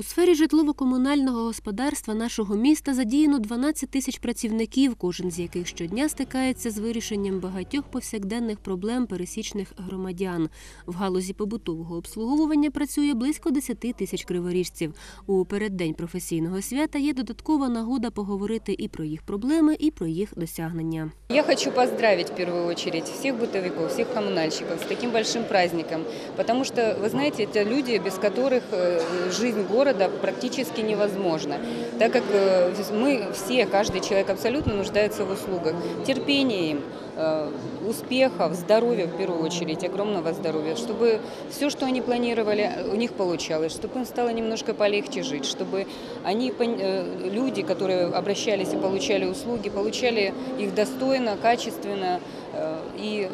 У сфері житлово-комунального господарства нашого міста задіяно 12 тисяч працівників, кожен з яких щодня стикається з вирішенням багатьох повсякденних проблем пересічних громадян. В галузі побутового обслуговування працює близько 10 тисяч криворіжців. У переддень професійного свята є додаткова нагода поговорити і про їх проблеми, і про їх досягнення. Я хочу поздравить в первую очередь всех бытовиков, всех коммунальщиков с таким большим праздником, потому что, вы знаете, это люди, без которых э, жизнь міста города практически невозможна, так как э, мы все, каждый человек абсолютно нуждается в услугах, терпения им, э, успехов, здоровья в первую очередь, огромного здоровья, чтобы все, что они планировали, у них получалось, чтобы им стало немножко полегче жить, чтобы они, э, люди, которые обращались и получали услуги, получали их достойно, качественно э, и,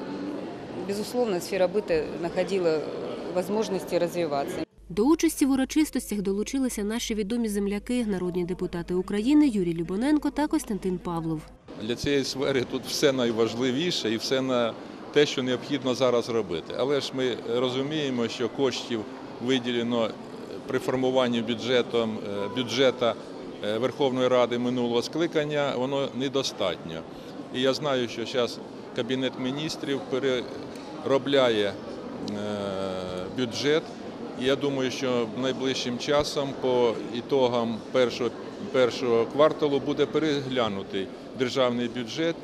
безусловно, сфера быта находила возможности развиваться. До участі в урочистостях долучилися наші відомі земляки, народні депутати України Юрій Любоненко та Костянтин Павлов. Для цієї сфери тут все найважливіше і все на те, що необхідно зараз робити. Але ж ми розуміємо, що коштів виділено при формуванні бюджетом е, бюджета е, Верховної Ради минулого скликання, воно недостатньо. І я знаю, що зараз Кабінет міністрів переробляє е, бюджет. Я думаю, що найближчим часом по ітогам першого, першого кварталу буде переглянутий державний бюджет.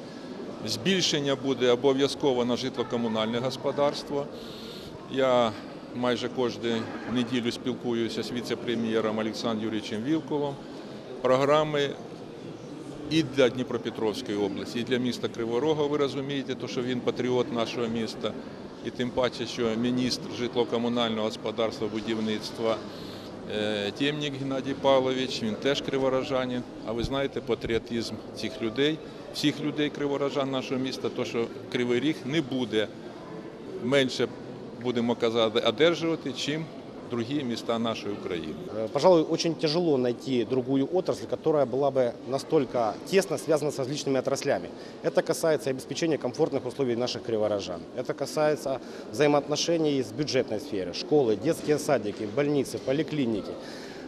Збільшення буде обов'язково на житло-комунальне господарство. Я майже кожну неділю спілкуюся з віце-прем'єром Олександром Юрійовичем Вілкулом. Програми і для Дніпропетровської області, і для міста Криворога, ви розумієте, то, що він патріот нашого міста, і тим паче, що міністр житло-комунального господарства, будівництва Тємнік Темнік Геннадій Павлович, він теж криворожанин. А ви знаєте патріотизм цих людей, всіх людей криворожан нашого міста, то що Кривий Ріг не буде менше, будемо казати, одержувати, чим другі міста нашої України. Э, Пожалуй, очень тяжело найти другую отрасль, которая была бы настолько тесно связана с различными отраслями. Это касается обеспечения комфортных условий наших криворожан. Это касается взаимоотношений с бюджетной сферой, школы, детские садики, больницы, поликлиники,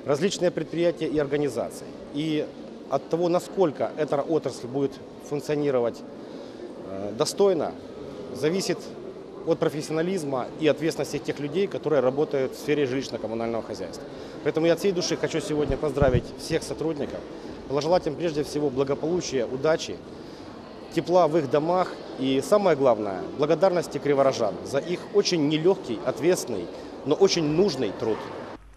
различные предприятия и организации. И от того, насколько эта отрасль будет функционировать э, достойно, зависит от профессионализма и ответственности тех людей, которые работают в сфере жилищно-коммунального хозяйства. Поэтому я от всей души хочу сегодня поздравить всех сотрудников, пожелать им прежде всего благополучия, удачи, тепла в их домах и, самое главное, благодарности криворожан за их очень нелегкий, ответственный, но очень нужный труд.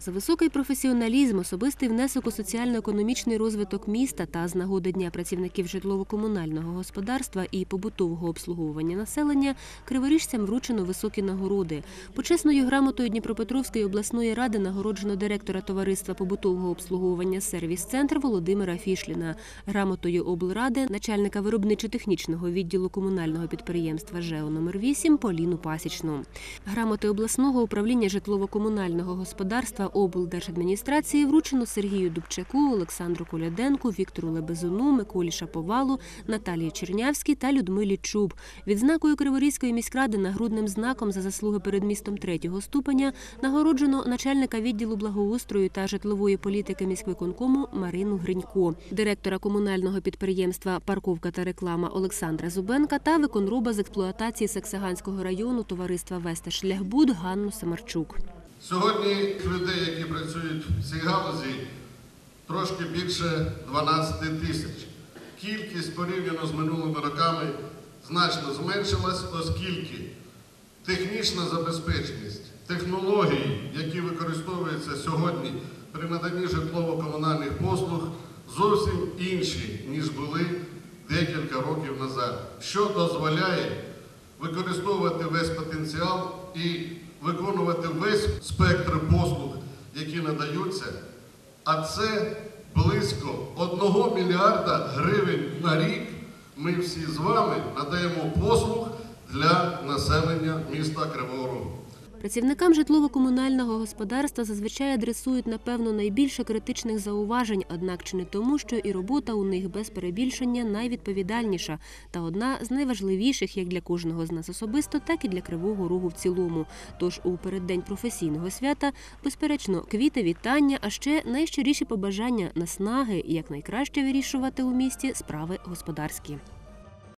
За високий професіоналізм, особистий внесок у соціально-економічний розвиток міста та з нагоди Дня працівників житлово-комунального господарства і побутового обслуговування населення криворіжцям вручено високі нагороди. Почесною грамотою Дніпропетровської обласної ради нагороджено директора товариства побутового обслуговування «Сервіс-центр» Володимира Фішліна, грамотою облради начальника виробничо-технічного відділу комунального підприємства ЖЕО номер 8 Поліну Пасічну. Грамоти обласного управління житлово-комунального господарства облдержадміністрації вручено Сергію Дубчаку, Олександру Коляденку, Віктору Лебезуну, Миколі Шаповалу, Наталії Чернявській та Людмилі Чуб. Відзнакою Криворізької міськради нагрудним знаком за заслуги перед містом третього ступеня нагороджено начальника відділу благоустрою та житлової політики міськвиконкому Марину Гринько, директора комунального підприємства Парковка та реклама Олександра Зубенка та виконроба з експлуатації Саксаганського району товариства Веста Шляхбуд Ганну Самарчук. Сьогодні людей, які працюють в цій галузі, трошки більше 12 тисяч. Кількість порівняно з минулими роками значно зменшилась, оскільки технічна забезпеченість, технології, які використовуються сьогодні при наданні житлово-комунальних послуг, зовсім інші, ніж були декілька років назад, що дозволяє використовувати весь потенціал і виконувати весь спектр послуг, які надаються, а це близько 1 мільярда гривень на рік. Ми всі з вами надаємо послуг для населення міста Кривого Рогу. Працівникам житлово-комунального господарства зазвичай адресують напевно найбільше критичних зауважень, однак чи не тому, що і робота у них без перебільшення найвідповідальніша та одна з найважливіших як для кожного з нас особисто, так і для кривого рогу в цілому. Тож у переддень професійного свята, безперечно, квіти, вітання, а ще найщиріші побажання наснаги, як найкраще вирішувати у місті справи господарські.